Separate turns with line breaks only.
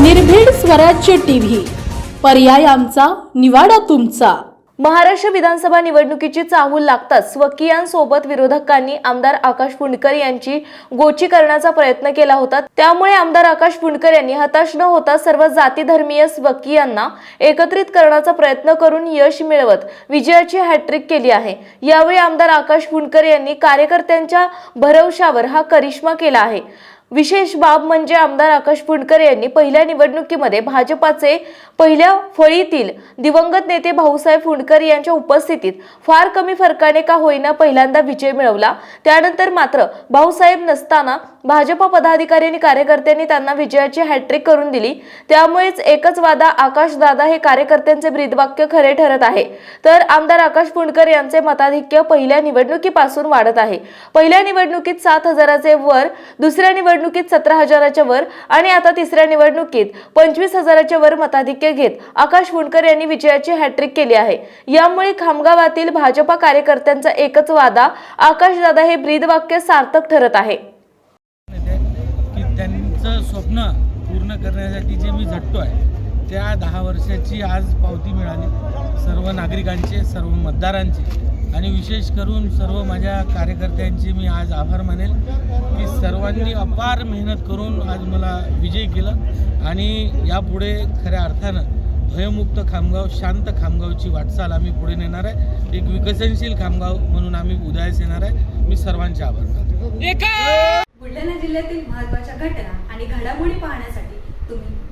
निर्भीड स्वराज्य टीव्ही. पर्याय आमचा निवाडा तुमचा.
महाराष्ट्र विधानसभा निवडणुकीची चाहूल लागताच स्वकीयांसोबत विरोधकांनी आमदार आकाश फुंडकर यांची गोची करण्याचा प्रयत्न केला होता. त्यामुळे आमदार आकाश फुंडकर यांनी हताश न होता सर्व जाती धर्मीय स्वकीयांना एकत्रित करण्याचा प्रयत्न करून यश मिळवत विजयाची हॅट्रिक केली आहे. यावेळी आमदार आकाश फुंडकर यांनी कार्यकर्त्यांच्या भरवशावर हा करिश्मा केला आहे. विशेष बाब म्हणजे आमदार आकाश फुंडकर यांनी पहिल्या निवडणुकीमध्ये भाजपाचे पहिल्या फळीतील दिवंगत नेते भाऊसाहेब फुंडकर यांच्या उपस्थितीत फार कमी फरकाने का होईना पहिल्यांदा विजय मिळवला. त्यानंतर मात्र भाऊसाहेब नसताना भाजपा पदाधिकारी आणि कार्यकर्त्यांनी त्यांना विजयाची हॅट्रिक करून दिली. त्यामुळेच एकच वादा आकाश दादा हे कार्यकर्त्यांचे ब्रीदवाक्य खरे ठरत आहे. तर आमदार आकाश फुंडकर यांचे मताधिक्य पहिल्या निवडणुकीपासून वाढत आहे. पहिल्या निवडणुकीत सात हजाराचे वर दुसऱ्या निवडणुकीत सतरा हजाराच्या वर आणि आता तिसऱ्या निवडणुकीत पंचवीस हजाराच्या वर मताधिक्य घेत आकाश फुंडकर यांनी विजयाची हॅट्रिक केली आहे. यामुळे खामगावातील भाजपा कार्यकर्त्यांचा एकच वादा आकाशदादा हे ब्रीदवाक्य सार्थक ठरत आहे.
त्यांचं स्वप्न पूर्ण करण्यासाठी जे मी झटतो आहे त्या दहा वर्षाची आज पावती मिळाली. सर्व नागरिकांचे सर्व मतदारांचे. आणि विशेष करून सर्व माझ्या कार्यकर्त्यांचे मी आज आभार मानेल की सर्वांनी अपार मेहनत करून आज मला विजय केला. आणि यापुढे खऱ्या अर्थानं भयमुक्त खामगाव शांत खामगावची वाटचाल आम्ही पुढे नेणार आहे. एक विकसनशील खामगाव म्हणून आम्ही उदयास येणार आहे. मी सर्वांचे आभार मानतो.
बुलढाणा जिल्ह्यातील महत्त्वाच्या घटना आणि घडामोडी पाहण्यासाठी